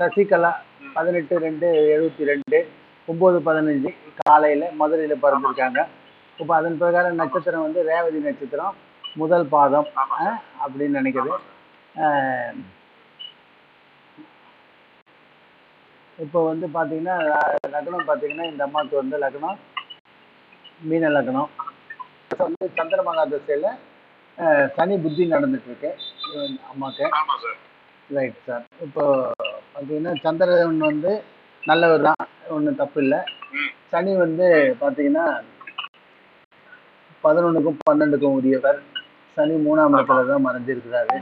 சசிகலா பதினெட்டு ரெண்டு எழுபத்தி ரெண்டு ஒம்பது பதினஞ்சு காலையில் மதுரையில் பிறந்திருக்காங்க. இப்போ அதன் பிரகாரம் நட்சத்திரம் வந்து ரேவதி நட்சத்திரம் முதல் பாதம் அப்படின்னு நினைக்குது. ஆஹ், இப்போ வந்து பார்த்தீங்கன்னா லக்னம் பார்த்தீங்கன்னா இந்த அம்மாவுக்கு வந்து லக்னம் மீன லக்னம். இப்போ வந்து சந்திரமகா திசையில் சனி புத்தி நடந்துட்டு இருக்கு அம்மாவுக்கு ரைட் சார். இப்போ பார்த்தீங்கன்னா சந்திரன் வந்து நல்லவர் தான் ஒன்றும் தப்பு இல்லை சனி வந்து பார்த்தீங்கன்னா பதினொன்றுக்கும் பன்னெண்டுக்கும் உரியவர். சனி மூணாம் இடத்துல தான் மறைஞ்சிருக்கிறாரு.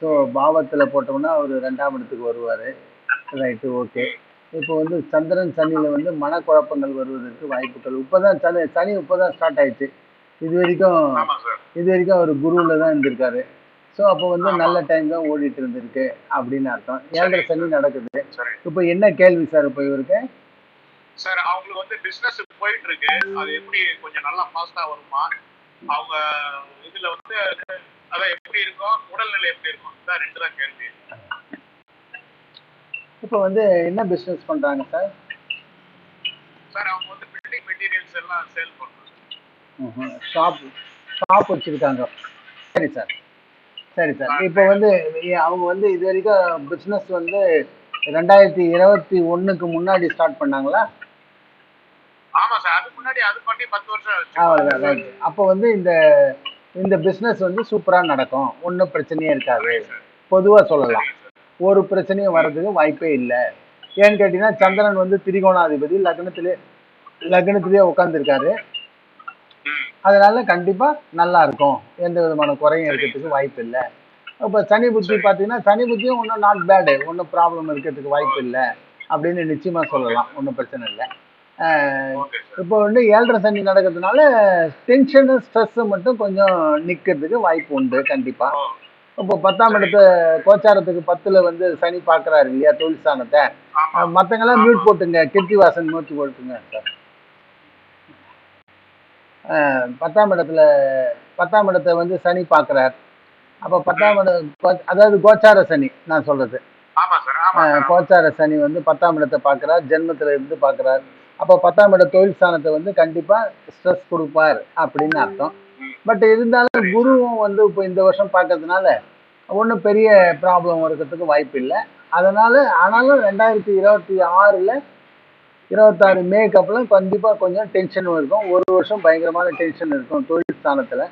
ஸோ பாவத்தில் போட்டோம்னா அவர் ரெண்டாம் இடத்துக்கு வருவார். ரைட்டு ஓகே இப்போ வந்து சந்திரன் சனியில் வந்து மனக்குழப்பங்கள் வருவதற்கு வாய்ப்புகள். இப்போ தான் சனி சனி இப்போ தான் ஸ்டார்ட் ஆயிடுச்சு. இது வரைக்கும் இது வரைக்கும் அவர் குருவில் தான் இருந்திருக்காரு. ஸோ அப்போ வந்து நல்ல டைம் தான் ஓடிட்டு இருந்திருக்கு அப்படின்னு அர்த்தம். ஏழரை சனி நடக்குது? இப்போ என்ன கேள்வி சார் இப்போ இவருக்கு? சார் அவங்களுக்கு வந்து பிசினஸ் போயிட்டு இருக்கு. அது எப்படி கொஞ்சம் நல்லா ஃபாஸ்டா வருமா? அவங்க இதுல வந்து அதான் எப்படி இருக்கும்? உடல்நிலை எப்படி இருக்கும்? இதான் ரெண்டு தான் கேள்வி. இப்போ வந்து என்ன பிஸ்னஸ் பண்ணுறாங்க சார் சார் அவங்க வந்து பில்டிங் மெட்டீரியல்ஸ் எல்லாம் சேல் பண்றாங்க. ஷாப் ஷாப் வச்சுருக்காங்க. சரி சார் சரி சார். இப்போ வந்து அவங்க வந்து இது வரைக்கும் பிஸ்னஸ் வந்து ரெண்டாயிரத்தி இருபத்தி ஒன்றுக்கு முன்னாடி ஸ்டார்ட் பண்ணாங்களா? ஆமா சார் அதுக்கு முன்னாடி அது பண்ணி பத்து வருஷம் அப்போ வந்து இந்த இந்த பிஸ்னஸ் வந்து சூப்பராக நடக்கும். ஒன்றும் பிரச்சனையே இருக்காது. பொதுவாக சொல்லலாம். ஒரு பிரச்சனையும் வர்றதுக்கு வாய்ப்பே இல்லை. ஏன்னு கேட்டிங்கன்னா சந்திரன் வந்து திரிகோணாதிபதி லக்னத்திலே லக்னத்திலேயே உட்காந்துருக்காரு அதனால கண்டிப்பா நல்லா இருக்கும். எந்த விதமான குறையும் இருக்கிறதுக்கு வாய்ப்பு இல்லை. இப்போ சனி புத்தி பார்த்தீங்கன்னா சனி புத்தியும் ஒன்றும் நாட் பேடு ஒன்றும் ப்ராப்ளம் இருக்கிறதுக்கு வாய்ப்பு இல்லை. அப்படின்னு நிச்சயமா சொல்லலாம். ஒன்றும் பிரச்சனை இல்லை. இப்போ வந்து ஏழரை சனி நடக்கிறதுனால டென்ஷனு ஸ்ட்ரெஸ்ஸு மட்டும் கொஞ்சம் நிற்கிறதுக்கு வாய்ப்பு உண்டு கண்டிப்பா. ஓ இப்போ பத்தாம் இடத்த கோச்சாரத்துக்கு பத்துல வந்து சனி பார்க்குறாரு இல்லையா தொழில் ஸ்தானத்தை. ஆமா. மற்றவங்கெல்லாம் மியூட் போட்டுங்க. கீர்த்திவாசன் மியூட் போட்டுங்க சார் பத்தாம் இடத்துல பத்தாம் இடத்தை வந்து சனி பார்க்குறார். அப்போ பத்தாம் இடம் அதாவது கோச்சார சனி நான் சார் கோச்சார சனி வந்து பத்தாம் இடத்தை பார்க்குறார் ஜென்மத்துல இருந்து பார்க்குறார். அப்போ பத்தாம் இட தொழில் ஸ்தானத்தை வந்து கண்டிப்பா ஸ்ட்ரெஸ் கொடுப்பார் அப்படின்னு அர்த்தம். பட் இருந்தாலும் குருவும் வந்து இப்போ இந்த வருஷம் பார்க்கறதுனால ஒன்றும் பெரிய ப்ராப்ளம் இருக்கிறதுக்கு வாய்ப்பு இல்லை அதனால ஆனாலும் ரெண்டாயிரத்தி இருபத்தி ஆறில் இருபத்தாறு மேக்கு அப்புறம் கண்டிப்பாக கொஞ்சம் டென்ஷன் இருக்கும். ஒரு வருஷம் பயங்கரமான டென்ஷன் இருக்கும் தொழில் ஸ்தானத்தில்.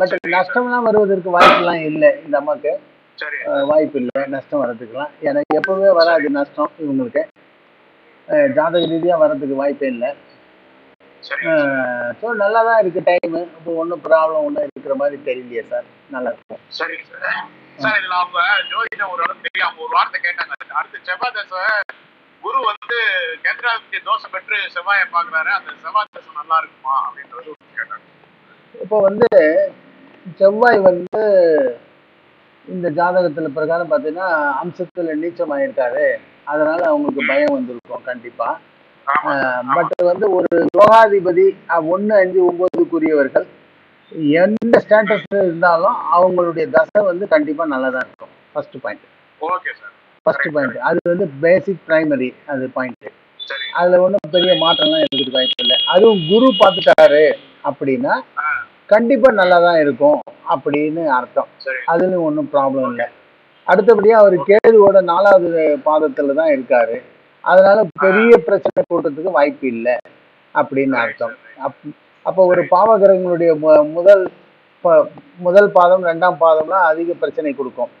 பட் நஷ்டம்லாம் வருவதற்கு வாய்ப்புலாம் இல்லை இந்த அம்மாவுக்கு வாய்ப்பு இல்லை. நஷ்டம் வர்றதுக்குலாம் எனக்கு எப்பவுமே வராது நஷ்டம் இவங்களுக்கு. ஜாதக ரீதியாக வர்றதுக்கு வாய்ப்பே இல்லை. ஸோ நல்லா தான் இருக்குது டைமு இப்போ ஒன்றும் ப்ராப்ளம் ஒன்றும் இருக்கிற மாதிரி தெரியலையே சார் நல்லா இருக்கும். சரி சார் சார் இதுல அவங்க ஜோதிடம் ஒரு அளவுக்கு தெரியும் அவங்க ஒரு வார்த்தை கேட்டாங்க. அடுத்து செவ்வாய் குரு வந்து கேந்திராதிபதி தோஷம் பெற்று செவ்வாயை பாக்குறாரு அந்த செவ்வாய் தசை நல்லா இருக்குமா? அப்படின்றது கேட்டாங்க இப்போ வந்து செவ்வாய் வந்து இந்த ஜாதகத்துல பிரகாரம் பார்த்தீங்கன்னா அம்சத்துல நீச்சமாயிருக்காரு அதனால அவங்களுக்கு பயம் வந்திருக்கும் கண்டிப்பா. பட் வந்து ஒரு யோகாதிபதி ஒன்று அஞ்சு ஒன்பதுக்குரியவர்கள் எந்த ஸ்டேட்டஸ் இருந்தாலும் அவங்களுடைய தசை வந்து கண்டிப்பா நல்லா தான் இருக்கும். First point okay sir first point அது வந்து பேசிக் பிரைமரி அது பாயிண்ட் அதுல ஒன்றும் பெரிய மாற்றம்லாம் இருக்கிறதுக்கு வாய்ப்பு இல்லை. அதுவும் குரு பார்த்துட்டாரு அப்படின்னா கண்டிப்பா நல்லா தான் இருக்கும் அப்படின்னு அர்த்தம். அதுலயும் ஒன்றும் ப்ராப்ளம் இல்லை. அடுத்தபடியா அவர் கேதுவோட நாலாவது பாதத்துல தான் இருக்காரு. அதனால பெரிய பிரச்சனை கூட்டத்துக்கு வாய்ப்பு இல்லை அப்படின்னு அர்த்தம். அப் அப்போ ஒரு பாவகிரகங்களுடைய முதல் முதல் பாதம் ரெண்டாம் பாதம்லாம் அதிக பிரச்சனை கொடுக்கும்.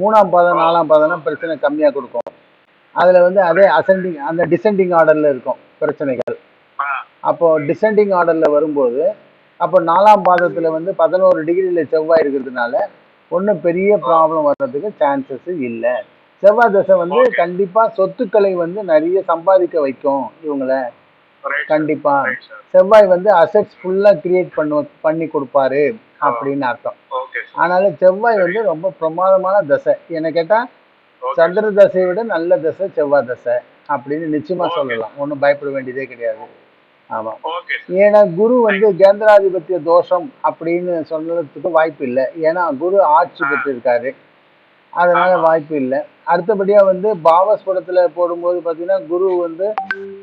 மூணாம் பாதம் நாலாம் பாதம்லாம் பிரச்சனை கம்மியா கொடுக்கும். அதுல வந்து அதே அசெண்டிங் அந்த டிசெண்டிங் ஆர்டர்ல இருக்கும் பிரச்சனைகள். அப்போ டிசெண்டிங் ஆர்டர்ல வரும்போது அப்போ நாலாம் பாதத்துல வந்து பதினோரு டிகிரியில செவ்வாய் இருக்கிறதுனால ஒன்றும் பெரிய ப்ராப்ளம் வர்றதுக்கு சான்சஸ் இல்லை. செவ்வாய் தசை வந்து Okay. கண்டிப்பா சொத்துக்களை வந்து நிறைய சம்பாதிக்க வைக்கும் இவங்கள. Right, கண்டிப்பா. Right, sir. செவ்வாய் வந்து அசெட்ஸ் ஃபுல்லா கிரியேட் பண்ணு பண்ணி கொடுப்பாரு. அப்படின்னு அர்த்தம். அதனால செவ்வாய் வந்து ரொம்ப பிரமாதமான தசை. என்ன கேட்டா சந்திர தசையை விட நல்ல தசை செவ்வாய் தசை அப்படின்னு நிச்சயமா. சொல்லலாம். ஒன்றும் பயப்பட வேண்டியதே கிடையாது. ஆமா. okay, sir. ஏன்னா குரு வந்து கேந்திராதிபத்திய தோஷம் அப்படின்னு சொல்றதுக்கு வாய்ப்பு இல்லை. ஏன்னா குரு ஆட்சி பெற்றிருக்காரு. அதனால. வாய்ப்பு இல்லை. அடுத்தபடியா வந்து பாவஸ்புரத்துல போடும்போது பார்த்தீங்கன்னா குரு வந்து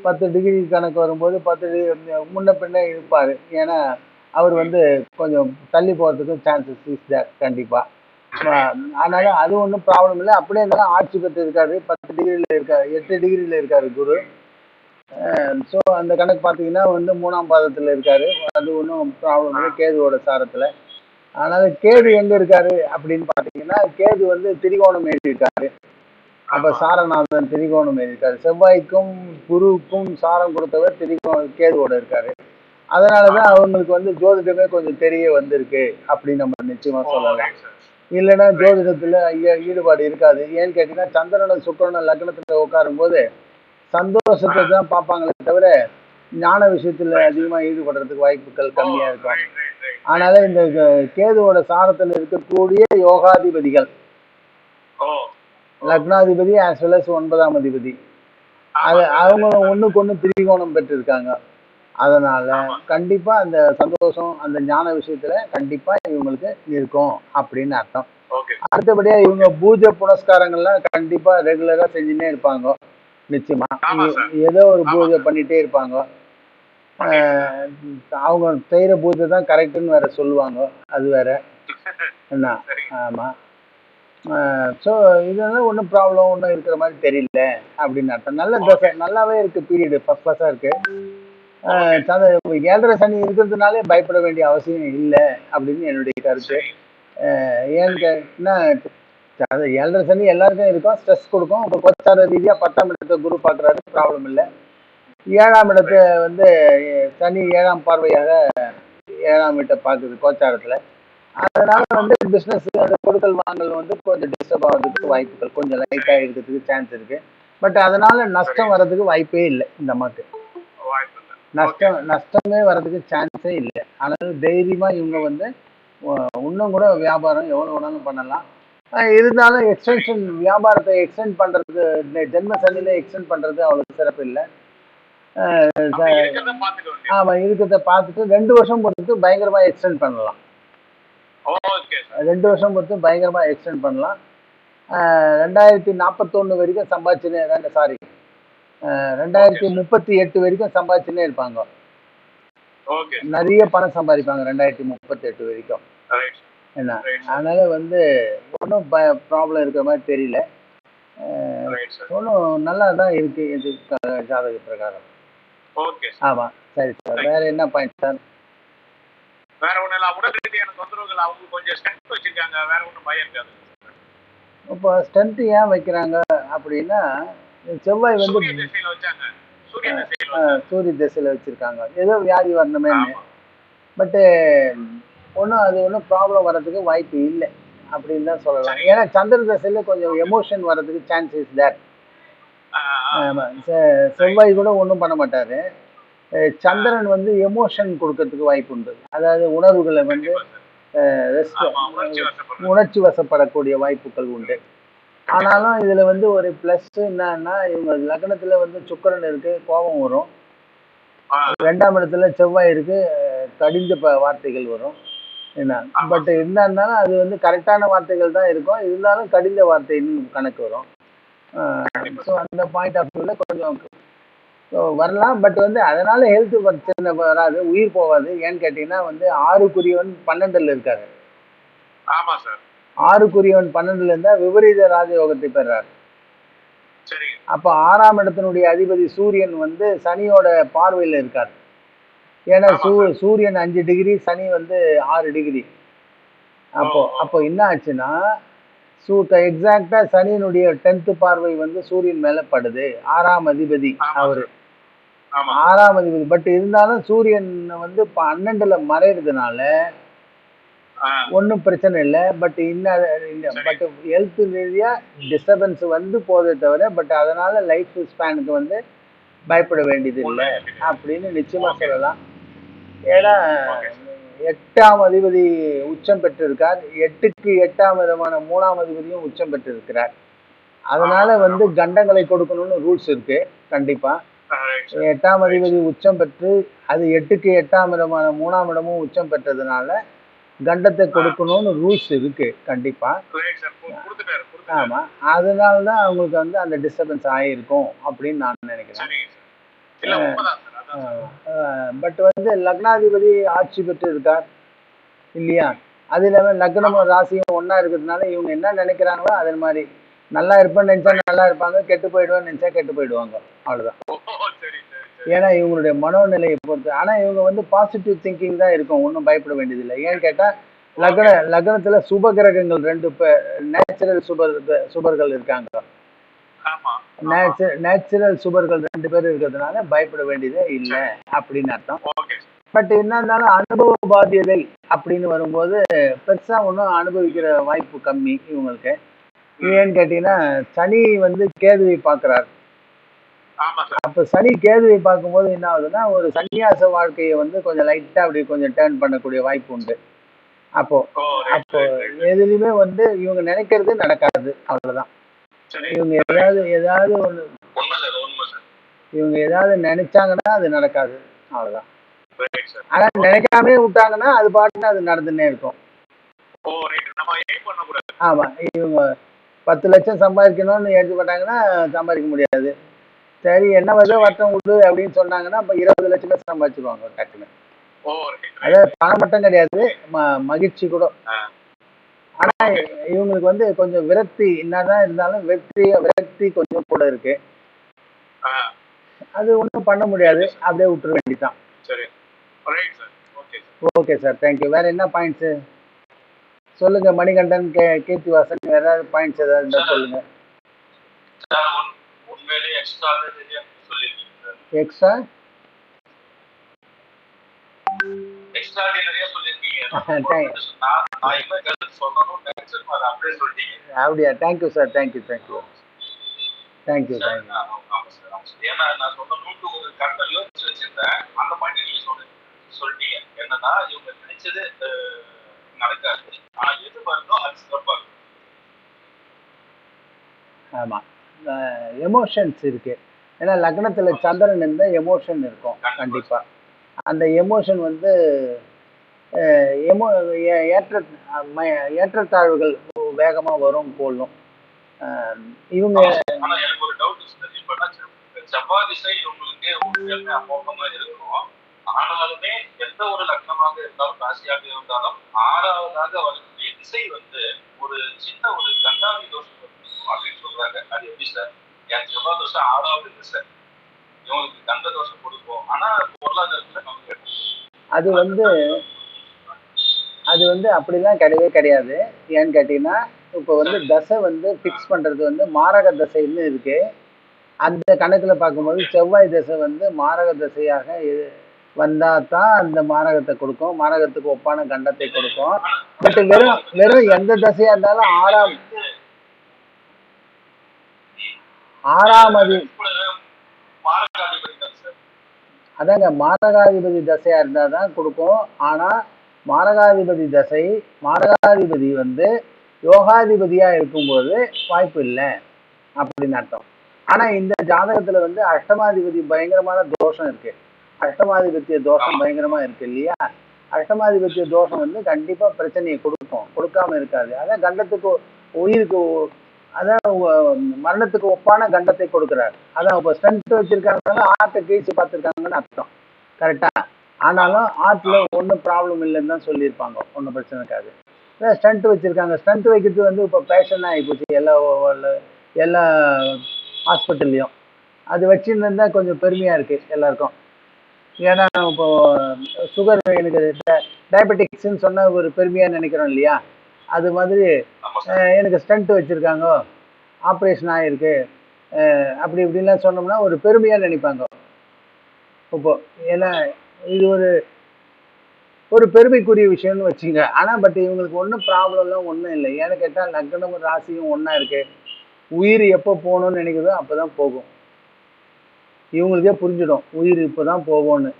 பத்து டிகிரி கணக்கு வரும்போது பத்து முன்ன பின்ன இருப்பாரு. ஏன்னா அவர் வந்து கொஞ்சம் தள்ளி போறதுக்கும் சான்சஸ் இஸ் தேர் கண்டிப்பா. ஆஹ் அதனால அது ஒன்றும் ப்ராப்ளம் இல்லை. அப்படியே இருந்தாலும் ஆட்சி பெற்று இருக்காரு. பத்து டிகிரியில் இருக்காரு. எட்டு டிகிரியில் இருக்காரு குரு. ஸோ அந்த கணக்கு பார்த்தீங்கன்னா வந்து மூணாம் பாதத்தில் இருக்காரு. அது ஒன்றும் ப்ராப்ளம் இல்லை. கேதுவோட சாரத்தில். அதனால கேது எங்க இருக்காரு அப்படின்னு பார்த்தீங்கன்னா கேது வந்து திரிகோணம் எழுதியிருக்காரு. அப்ப. சாரநாதன் திரிகோணம் எழுதியிருக்காரு. செவ்வாய்க்கும் குருவுக்கும் சாரம் கொடுத்தவர் திரிகோ கேதுவோட இருக்காரு. அதனாலதான் அவங்களுக்கு வந்து ஜோதிடமே கொஞ்சம் தெரிய வந்திருக்கு அப்படின்னு நம்ம நிச்சயமா சொல்லலாம். இல்லைன்னா ஜோதிடத்துல ஐயா ஈடுபாடு இருக்காது. ஏன்னு கேட்டீங்கன்னா சந்திரனும் சுக்கிரனும் லக்னத்துல உட்காரும் போது சந்தோஷத்தை தான் பார்ப்பாங்களே தவிர ஞான விஷயத்துல அதிகமா ஈடுபடுறதுக்கு வாய்ப்புகள் கம்மியா இருக்கும். அதனால இந்த கேதுவோட சாரத்தில் இருக்கக்கூடிய யோகாதிபதிகள். லக்னாதிபதி ஆஸ் வெல் அஸ் ஒன்பதாம் அதிபதி. அது. அவங்க ஒண்ணுக்கு ஒண்ணு திரிகோணம் பெற்றிருக்காங்க. அதனால. கண்டிப்பா அந்த சந்தோஷம் அந்த ஞான விஷயத்துல கண்டிப்பா இவங்களுக்கு இருக்கும் அப்படின்னு அர்த்தம். அடுத்தபடியா இவங்க பூஜை புனஸ்காரங்கள்லாம் கண்டிப்பா ரெகுலரா செஞ்சுட்டே இருப்பாங்க. நிச்சயமா. ஏதோ ஒரு பூஜை. பண்ணிட்டே இருப்பாங்க. அவங்க செய்யற பூஜை தான் கரெக்டுன்னு வேற சொல்லுவாங்க. அது வேற. என்ன. ஆமா. ஸோ இதெல்லாம் ஒன்றும் ப்ராப்ளம் ஒன்றும் இருக்கிற மாதிரி தெரியல அப்படின்னு அர்த்தம். நல்ல தசை நல்லாவே இருக்கு பீரியடு ஃபர்ஸ்ட் கிளாஸாக இருக்கு. ஏழரை சனி இருக்கிறதுனாலே பயப்பட வேண்டிய அவசியம் இல்லை அப்படின்னு என்னுடைய கருத்து. ஏன்னு கேட்டீங்கன்னா அது ஏழரை சனி எல்லாருக்கும் இருக்கும் ஸ்ட்ரெஸ் கொடுக்கும். இப்போ கோச்சார ரீதியாக பத்தாம் இடத்தை குரு பார்க்குறாரு ப்ராப்ளம் இல்லை. ஏழாம் இடத்தை வந்து சனி ஏழாம் பார்வையாக ஏழாம் வீட்டை பார்க்குது கோச்சாரத்தில். அதனால் வந்து பிஸ்னஸ் அந்த கொடுக்கல் வாங்கல் வந்து கொஞ்சம் டிஸ்டர்ப் ஆகிறதுக்கு வாய்ப்புகள் கொஞ்சம் லைட்டாக இருக்கிறதுக்கு சான்ஸ் இருக்குது பட் அதனால் நஷ்டம் வர்றதுக்கு வாய்ப்பே இல்லை இந்த அம்மாக்கு. வாய்ப்பு நஷ்டம் நஷ்டமே வர்றதுக்கு சான்ஸே இல்லை. அதனால தைரியமா இவங்க வந்து இன்னும் கூட வியாபாரம் எவ்வளவு வேணாலும் பண்ணலாம். இருந்தாலும் எக்ஸ்டென்ஷன் வியாபாரத்தை எக்ஸ்டெண்ட் இந்த ஜென்ம சனியில எக்ஸ்டெண்ட் பண்றது அவ்வளவு சிறப்பு இல்லை. அப்படி இருக்கிறத பார்த்துட்டு ரெண்டு வருஷம் பொறுத்து பயங்கரமா எக்ஸ்டெண்ட் பண்ணலாம். ரெண்டு வருஷம் பொறுத்து பயங்கரமா எக்ஸ்டெண்ட் பண்ணலாம். ரெண்டாயிரத்தி நாற்பத்தொன்னு வரைக்கும் சம்பாதிச்சுனே ரெண்டு சாரி ரெண்டாயிரத்தி முப்பத்தி எட்டு வரைக்கும் சம்பாதிச்சுனே இருப்பாங்க. நிறைய பணம் சம்பாதிப்பாங்க ரெண்டாயிரத்தி முப்பத்தி எட்டு வரைக்கும். என்ன. அதனால வந்து ஒன்றும் ப்ராப்ளம் இருக்கிற மாதிரி தெரியல. ஒன்றும் நல்லா தான் இருக்கு இது ஜாதக பிரகாரம். Okay sir. ஆமா சரி சார் வேற என்ன பாயிண்ட் சார் வேற ஒண்ணும் இல்ல. உடல் ரீதியான தொந்தரவுகள் அவங்க கொஞ்சம் ஸ்ட்ரென்த் வச்சிருக்காங்க. வேற ஒண்ணும் பயம் இருக்காது. இப்போ ஸ்ட்ரென்த் ஏன் வைக்கிறாங்க அப்படின்னா செவ்வாய் வந்து சூரிய திசையில வச்சிருக்காங்க. ஏதோ வியாதி வரணுமேன்னு ஆமா. பட்டு ஒன்றும் அது ஒன்றும் ப்ராப்ளம் வர்றதுக்கு வாய்ப்பு இல்லை அப்படின்னு தான் சொல்லலாம். ஏன்னா சந்திர தசையில கொஞ்சம் எமோஷன் வர்றதுக்கு சான்ஸ் இஸ் தேர் செவ்வாய் கூட ஒன்றும் பண்ண மாட்டாரு. சந்திரன் வந்து எமோஷன் கொடுக்கறதுக்கு வாய்ப்பு உண்டு. அதாவது உணர்வுகளை வந்து உணர்ச்சி வசப்படக்கூடிய வாய்ப்புகள் உண்டு. ஆனாலும் இதுல வந்து ஒரு பிளஸ் என்னன்னா இவங்க லக்னத்துல வந்து சுக்கிரன் இருக்கு கோபம் வரும். ரெண்டாம் இடத்துல செவ்வாய் இருக்கு கடிந்த வார்த்தைகள் வரும். என்ன. பட் இருந்தாலும் அது வந்து கரெக்டான வார்த்தைகள் தான் இருக்கும். இருந்தாலும் கடிந்த வார்த்தைன்னு கணக்கு வரும். ஸோ அந்த பாயிண்ட் ஆஃப் வியூவில் கொஞ்சம் so வரலாம். பட் வந்து அதனால ஹெல்த் பிரச்சனை வராது உயிர் போகாது. ஏன்னு கேட்டிங்கன்னா வந்து ஆறுக்குரியவன் பன்னெண்டுல இருக்காரு. ஆமா சார் ஆறுக்குரியவன் பன்னெண்டுல இருந்தா விபரீத ராஜயோகத்தை பெறார். அப்போ ஆறாம் இடத்தினுடைய அதிபதி சூரியன் வந்து சனியோட பார்வையில் இருக்கார். ஏன்னா சூ சூரியன் அஞ்சு டிகிரி சனி வந்து ஆறு டிகிரி. அப்போ. அப்போ என்ன ஆச்சுன்னா சூ எக்ஸாக்டா சனியினுடைய டென்த் பார்வை வந்து சூரியன் மேல படுது. ஆறாம் அதிபதி அவரு. ஆறாம் அதிபதி. பட் இருந்தாலும் சூரியன் வந்து பன்னெண்டுல மறைறதுனால ஒன்றும் பிரச்சனை இல்லை. பட் இன்னும். பட் ஹெல்த் ரீதியா டிஸ்டர்பன்ஸ் வந்து போதே தவிர பட் அதனால லைஃப் ஸ்பேனுக்கு வந்து பயப்பட வேண்டியது இல்லை. அப்படின்னு நிச்சயமா Okay. சொல்லலாம். ஏன்னா. எட்டாம் அதிபதி உச்சம் பெற்றிருக்கார். எட்டுக்கு எட்டாம் விதமான மூணாம் அதிபதியும் உச்சம் பெற்றிருக்கிறார். அதனால. வந்து கண்டங்களை கொடுக்கணும்னு ரூல்ஸ் இருக்கு. கண்டிப்பா. எட்டாம் அதிபதி உச்சம் பெற்று அது எட்டுக்கு எட்டாம் இடமான மூணாம் இடமும் உச்சம் பெற்றதுனால கண்டத்தை கொடுக்கணும்னு ரூல்ஸ் இருக்கு கண்டிப்பா. ஆமா. அதனால தான் அவங்களுக்கு வந்து அந்த டிஸ்டர்பன்ஸ் ஆகிருக்கும் அப்படின்னு நான் நினைக்கிறேன். பட் வந்து லக்னாதிபதி ஆட்சி பெற்று இருக்கார் இல்லையா? அது இல்லாம லக்னமும் ராசியும் ஒண்ணா இருக்கிறதுனால இவங்க என்ன நினைக்கிறாங்களோ அதே மாதிரி. நல்லா இருப்பேன்னு நினைச்சா நல்லா இருப்பாங்க கெட்டு போயிடுவேன்னு நினைச்சா கெட்டு போயிடுவாங்க. அவ்வளவுதான். ஏன்னா இவங்களுடைய மனோநிலையை பொறுத்து. ஆனா இவங்க வந்து பாசிட்டிவ் திங்கிங் தான் இருக்கும். ஒன்றும் பயப்பட வேண்டியதில்லை. ஏன்னு கேட்டா லக்ன லக்னத்துல சுப கிரகங்கள் ரெண்டு நேச்சுரல் சுபர் சுபர்கள் இருக்காங்க. நேச்சுரல் சுபர்கள் ரெண்டு பேர் இருக்கிறதுனால பயப்பட வேண்டியதே இல்லை அப்படின்னு அர்த்தம். பட் என்ன இருந்தாலும் அனுபவ பாத்தியதை அப்படின்னு வரும்போது பெருசா ஒன்றும் அனுபவிக்கிற வாய்ப்பு கம்மி இவங்களுக்கு. ஏன்னு கேட்டீங்கன்னா சனி வந்து கேதுவை பார்க்குறாரு. அப்போ சனி கேதுவை பார்க்கும்போது என்ன ஆகுதுன்னா ஒரு சன்னியாச வாழ்க்கையை வந்து கொஞ்சம் லைட்டாக அப்படி கொஞ்சம் டேர்ன் பண்ணக்கூடிய வாய்ப்பு உண்டு. அப்போ அப்போ எதுலையுமே வந்து இவங்க நினைக்கிறது நடக்காது. அவ்வளவுதான். இவங்க ஏதாவது ஏதாவது சார் இவங்க ஏதாவது நினைச்சாங்கன்னா அது நடக்காது. அவ்வளவுதான். ஆனா நினைக்காமலே விட்டாங்கன்னா அது பாட்டுன்னு அது நடந்துன்னே இருக்கும். ஆமா இவங்க பத்து லட்சம் சம்பாதிக்கணும்னு எடுத்து போட்டாங்கன்னா சம்பாதிக்க முடியாது. சரி என்ன வருதோ வருத்தம் விடு அப்படின்னு சொன்னாங்கன்னா இப்போ இருபது லட்சம் பேர் சம்பாதிச்சிருவாங்க டக்குன்னு அதாவது பணம் மட்டும் கிடையாது மகிழ்ச்சி கூட. ஆனா இவங்களுக்கு வந்து கொஞ்சம் விரக்தி என்னதான் இருந்தாலும் விரக்தி விரக்தி கொஞ்சம் கூட இருக்கு. அது ஒன்றும் பண்ண முடியாது அப்படியே விட்டுற சார். ஓகே சார் தேங்க்யூ வேற என்ன பாயிண்ட்ஸு சொல்லுங்க மணிகண்டன் கே கீர்த்திவாசன் வேற ஏதாவது பாயிண்ட்ஸ் ஏதாவது இருந்தா சொல்லுங்க. எக்ஸ்ட்ரா அப்படியே thank you sir thank you thank you thank you. ஏன்னா நான் சொன்ன நூற்று ஒரு யோசிச்சு வச்சிருந்தேன். அந்த பாயிண்ட் நீங்க சொல்லி சொல்லிட்டீங்க. என்னன்னா இவங்க நினைச்சது நடக்காது. ஆனா எது வருதோ அது சிறப்பா இருக்கும். ஆமா. எமோஷன்ஸ் இருக்குது ஏன்னா லக்னத்தில் சந்திரன் இருந்தால் எமோஷன் இருக்கும் கண்டிப்பாக அந்த எமோஷன் வந்து எமோ ஏ- ஏற்ற ம- ஏற்றத்தாழ்வுகள் வேகமாக வரும் போலும். இவங்க எனக்கு ஒரு டவுட் செவ்வாய் திசை உங்களுக்கு உண்மையுமே அமோகமா இருக்கும். ஆனாலுமே எந்த ஒரு லக்னமாக இருந்தாலும் ராசியாக இருந்தாலும் ஆறாவதாக வரக்கூடிய திசை வந்து ஒரு சின்ன ஒரு கண்டாமி தோஷம் இருக்கும் அப்படின்னு சொல்றாங்க அது எப்படி சார் என் செவ்வாய் தோஷம் ஆறாவது இவங்களுக்கு தோஷம் கொடுக்கும் ஆனா பொருளாதாரத்துல நமக்கு அது வந்து அது வந்து அப்படிலாம் கிடையவே கிடையாது. ஏன்னு கேட்டீங்கன்னா இப்போ வந்து தசை வந்து ஃபிக்ஸ் பண்றது வந்து மாரக தசைன்னு இருக்கு. அந்த கணக்குல பார்க்கும்போது செவ்வாய் தசை வந்து மாரக தசையாக வந்தால் தான் அந்த மாரகத்தை கொடுக்கும். மாரகத்துக்கு ஒப்பான கண்டத்தை கொடுக்கும். பட் வெறும் வெறும் எந்த தசையா இருந்தாலும் ஆறாம் ஆறாம் அதி அதாங்க மாரகாதிபதி தசையா இருந்தால் தான் கொடுக்கும். ஆனால் மாரகாதிபதி தசை மாரகாதிபதி வந்து யோகாதிபதியா இருக்கும்போது வாய்ப்பு இல்லை அப்படின்னு அர்த்தம். ஆனால் இந்த ஜாதகத்தில் வந்து அஷ்டமாதிபதி பயங்கரமான தோஷம் இருக்கு. அஷ்டமாதிபத்திய தோஷம் பயங்கரமா இருக்கு இல்லையா? அஷ்டமாதிபத்திய தோஷம் வந்து கண்டிப்பாக பிரச்சனையை கொடுக்கும். கொடுக்காம இருக்காது. அதான் கண்டத்துக்கு உயிருக்கு அதான் மரணத்துக்கு ஒப்பான கண்டத்தை கொடுக்குறாரு. அதான் இப்போ ஸ்ட்ரென்த் வச்சிருக்காங்க ஆர்ட்டை கீழ்ச்சி பார்த்துருக்காங்கன்னு அர்த்தம். கரெக்டா ஆனாலும் ஆர்ட்ல ஒன்றும் ப்ராப்ளம் இல்லைன்னு தான் சொல்லியிருப்பாங்க. ஒன்றும் பிரச்சனை இருக்காது. இல்லை ஸ்டண்ட் வச்சிருக்காங்க. ஸ்டண்ட் வைக்கிறது வந்து இப்போ பேஷன் ஆகிப்போச்சு எல்லா எல்லா ஹாஸ்பிட்டல்லையும் அது வச்சுருந்தா கொஞ்சம் பெருமையாக இருக்குது எல்லாருக்கும். ஏன்னா இப்போ சுகர் எனக்கு டயபெட்டிக்ஸ்ன்னு சொன்ன ஒரு பெருமையாக நினைக்கிறோம் இல்லையா? அது மாதிரி எனக்கு ஸ்டண்ட் வச்சுருக்காங்க. ஆப்ரேஷன் ஆகிருக்கு அப்படி இப்படின்லாம் சொன்னோம்னா ஒரு பெருமையாக நினைப்பாங்க. இப்போ ஏன்னா இது ஒரு ஒரு பெருமைக்குரிய விஷயம்னு வச்சுங்க ஆனால் பட் இவங்களுக்கு ஒன்றும் ப்ராப்ளம்லாம் ஒன்றும் இல்லை. ஏன்னு கேட்டால் லக்னமும் ராசியும் ஒன்றா இருக்கு. உயிர் எப்போ போகணும்னு நினைக்குதோ அப்போ தான் போகும். இவங்களுக்கே புரிஞ்சிடும். உயிர் இப்போ தான் போகும்னு.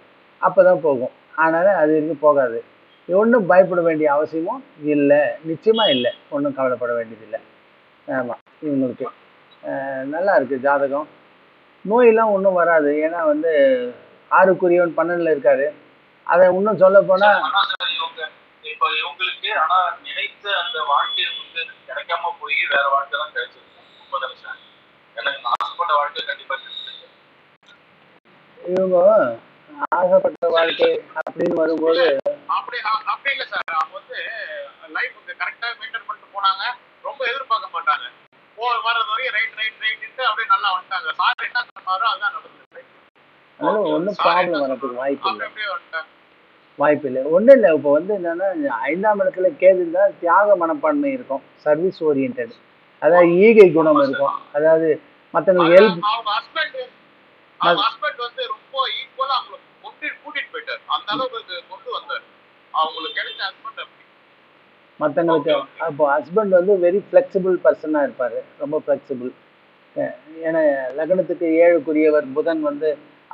அப்போ தான் போகும். அதனால் அது வரைக்கும் போகாது. ஒன்றும் பயப்பட வேண்டிய அவசியமும் இல்லை. நிச்சயமாக இல்லை. ஒன்றும் கவலைப்பட வேண்டியதில்லை. ஆமாம் இவங்களுக்கு நல்லா இருக்குது ஜாதகம். நோயெல்லாம் ஒன்றும் வராது. ஏன்னா வந்து ஆறுக்குரியவன் பன்னெண்டில் இருக்காரு. அதை இன்னும் சொல்ல இவங்க இப்ப இவங்களுக்கு ஆனா நினைத்த அந்த வாழ்க்கை வந்து கிடைக்காம போய் வேற வாழ்க்கை தான் கிடைச்சிருக்கு. உண்மைதானே சார் எனக்கு நான் ஆசைப்பட்ட வாழ்க்கை கண்டிப்பா இவங்க ஆசைப்பட்ட வாழ்க்கை அப்படின்னு வரும்போது அப்படி அப்படி இல்ல சார். அவங்க வந்து லைஃபுக்கு கரெக்டா மெயின்டைன் பண்ணிட்டு போனாங்க. ரொம்ப எதிர்பார்க்க மாட்டாங்க. போ வர்றது வரையும் ரைட் ரைட் ரைட்டு அப்படியே நல்லா வந்துட்டாங்க. சார் என்ன சொன்னாரோ அதுதான் நடந்தது அதனால ஒன்றும் ப்ராப்ளம் வரதுக்கு வாய்ப்பு இல்லை. வாய்ப்பு இல்லை. ஒன்றும் இல்லை. இப்போ வந்து என்னன்னா ஐந்தாம் இடத்துல கேது இருந்தால் தியாக மனப்பான்மை இருக்கும். சர்வீஸ் ஓரியன்ட் அதாவது ஈகை குணம் இருக்கும். அதாவது மற்றவங்களுக்கு ஹெல்ப் ஹஸ்பண்ட் வந்து ரொம்ப ஈக்குவலா அவங்களை கொண்டு கூட்டிட்டு போயிட்டாரு. அந்த அளவுக்கு கொண்டு வந்தாரு. அவங்களுக்கு கிடைச்ச ஹஸ்பண்ட் அப்படி. மற்றவங்களுக்கு அப்போ ஹஸ்பண்ட் வந்து வெரி ஃப்ளெக்சிபிள் பர்சனாக இருப்பார். ரொம்ப ஃப்ளெக்சிபிள் ஏன்னா லக்னத்துக்கு ஏழுக்குரியவர் புதன் வந்து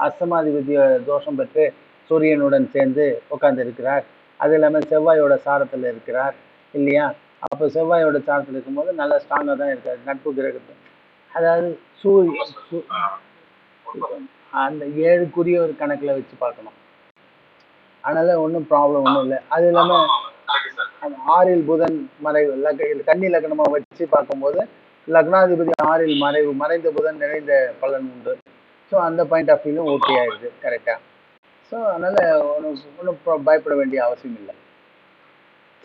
அஸ்தமாதிபதி தோஷம் பெற்று சூரியனுடன் சேர்ந்து உட்கார்ந்து இருக்கிறார் அது இல்லாமல் செவ்வாயோட சாரத்தில் இருக்கிறார். இல்லையா? அப்போ செவ்வாயோட சாரத்தில் இருக்கும்போது நல்லா ஸ்ட்ராங்காக தான் இருக்கார். நட்பு கிரகத்தை அதாவது சூரிய அந்த ஏழுக்குரிய ஒரு கணக்கில் வச்சு பார்க்கணும். அதனால ஒன்றும் ப்ராப்ளம் ஒன்றும் இல்லை. அது இல்லாமல் ஆறில் புதன் மறைவு லக கன்னி லக்னமா வச்சு பார்க்கும்போது லக்னாதிபதி ஆறில் மறைவு மறைந்த புதன் நிறைந்த பலன் உண்டு. ஸோ அந்த பாயிண்ட் ஆஃப் வியூலும் ஓகே ஆயிடுது கரெக்டாக ஸோ அதனால் ஒன்றும் ஒன்றும் பயப்பட வேண்டிய அவசியம் இல்லை.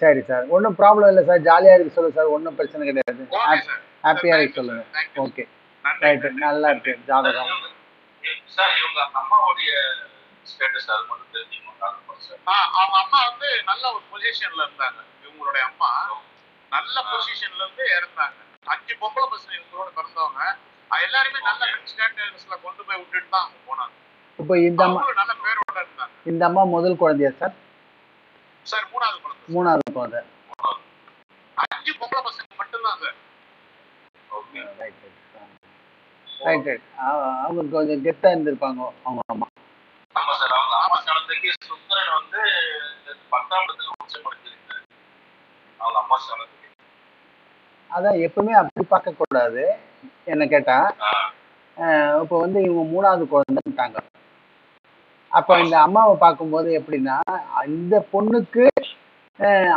சரி சார் ஒன்றும் ப்ராப்ளம் இல்லை சார் ஜாலியாக இருக்கு சொல்லுங்கள் சார் ஒன்றும் பிரச்சனை கிடையாது. ஹாப்பியாக இருக்கு சொல்லுங்கள் ஓகே ரைட்டு நல்லா இருக்கு. ஜாதகம். சார் இவங்க அம்மாவுடைய ஸ்டேட்டஸ் அது மட்டும் தெரிஞ்சுக்கணும் சார் அவங்க அம்மா வந்து நல்ல ஒரு பொசிஷன்ல இருந்தாங்க. இவங்களுடைய அம்மா நல்ல பொசிஷன்ல இருந்து இறந்தாங்க. அஞ்சு பொம்பளை பசங்க இவங்களோட பிறந்தவங்க. எல்லாருமே நல்ல ஸ்டேட்டஸ்ல கொண்டு போய் விட்டுட்டு தான் அவங்க போனாங்க. இப்போ இந்த அம்மா நல்ல பேரோட இருந்தாங்க. இந்த அம்மா முதல் குழந்தையா சார்? சார் மூணாவது குழந்தை மூணாவது குழந்தை. அஞ்சு பொம்பளை பசங்க மட்டும்தான் sir. Okay. Right right right right அவங்க கொஞ்சம் கெத்தாக இருந்திருப்பாங்க அவங்க அம்மா. ஆமா சார் அவங்க அம்மா ஸ்தானத்துக்கு சுந்தரன் வந்து பத்தாம் இடத்துல உச்சம் அடைஞ்சிருக்காரு அவங்க அம்மா ஸ்தானத்துக்கு அதான் எப்பவுமே அப்படி பார்க்கக்கூடாது என்ன கேட்டா. இப்போ வந்து இவங்க மூணாவது குழந்தைட்டாங்க அப்போ இந்த அம்மாவை பார்க்கும்போது எப்படின்னா இந்த பொண்ணுக்கு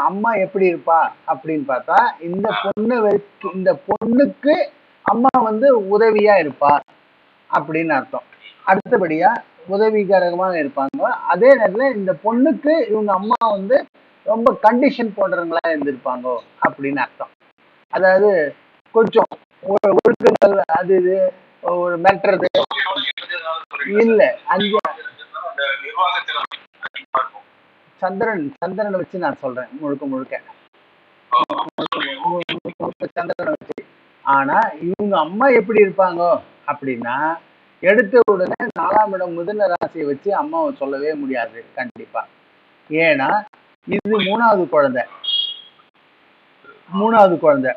அம்மா எப்படி இருப்பா அப்படின்னு பார்த்தா இந்த பொண்ணு இந்த பொண்ணுக்கு அம்மா வந்து உதவியா இருப்பா அப்படின்னு அர்த்தம். அடுத்தபடியா உதவிகரமாக இருப்பாங்க. அதே நேரத்தில் இந்த பொண்ணுக்கு இவங்க அம்மா வந்து ரொம்ப கண்டிஷன் போடுறவங்களா இருந்திருப்பாங்க அப்படின்னு அர்த்தம். அதாவது கொஞ்சம் ஒழுக்கங்கள் அது இது ஒரு மிரட்டுறது இல்ல அஞ்சு சந்திரன் சந்திரனை வச்சு நான் சொல்றேன் முழுக்க முழுக்க. சந்திரனை வச்சு. ஆனா இவங்க அம்மா எப்படி இருப்பாங்க? அப்படின்னா எடுத்த உடனே நாலாம் இடம் முதல ராசியை வச்சு அம்மாவை சொல்லவே முடியாது கண்டிப்பா. ஏன்னா இது மூணாவது குழந்தை. மூணாவது குழந்தை.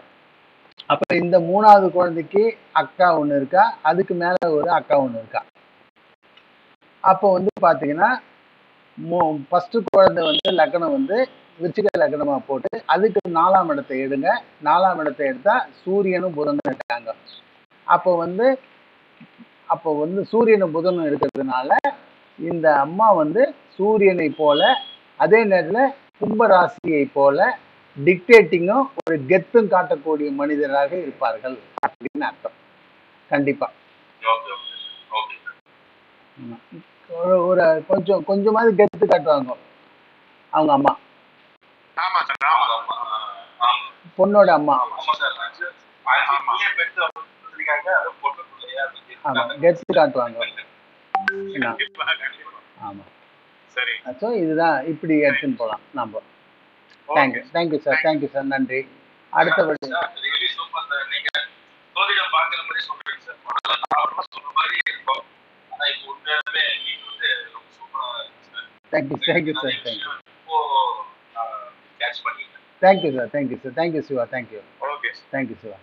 அப்ப இந்த மூணாவது குழந்தைக்கு அக்கா ஒண்ணு இருக்கா? அதுக்கு மேல ஒரு அக்கா ஒண்ணு இருக்கா? அப்போ வந்து பாத்தீங்கன்னா ஃபர்ஸ்ட் குழந்தை வந்து லக்னம் வந்து விருச்சிக லக்னமா போட்டு அதுக்கு நாலாம் இடத்தை எடுங்க. நாலாம் இடத்தை எடுத்தா சூரியனும் புதனும் இருக்காங்க. அப்போ வந்து அப்போ வந்து சூரியனும் புதனும் இருக்கிறதுனால இந்த அம்மா வந்து சூரியனை போல அதே நேரத்தில் கும்பராசியை போல டிக்டேட்டிங்கும் ஒரு கெத்தும் காட்டக்கூடிய மனிதராக இருப்பார்கள் அப்படின்னு அர்த்தம். கண்டிப்பா. ஒரு கொஞ்சம் கொஞ்சமாவது கெத்து காட்டுவாங்க. அவங்க அம்மா ஆமா சார் ஆமா ஆமா ஆமா பொண்ணோட அம்மா. ஆமா சார் ஆயிரத்தி பிள்ளைய பெற்று சொல்லிருக்காங்க அது பொண்ணு பிள்ளையா ஆமா கெத்து காட்டுவாங்க. ஸோ இதுதான் இப்படி எடுத்துன்னு போகலாம் நம்ம thank you thank you sir thank you sir நன்றி அடுத்தபடி thank you thank you sir. Thank you catch பண்ணிட்டேன் thank you sir thank you sir thank you Shiva thank you okay thank you Shiva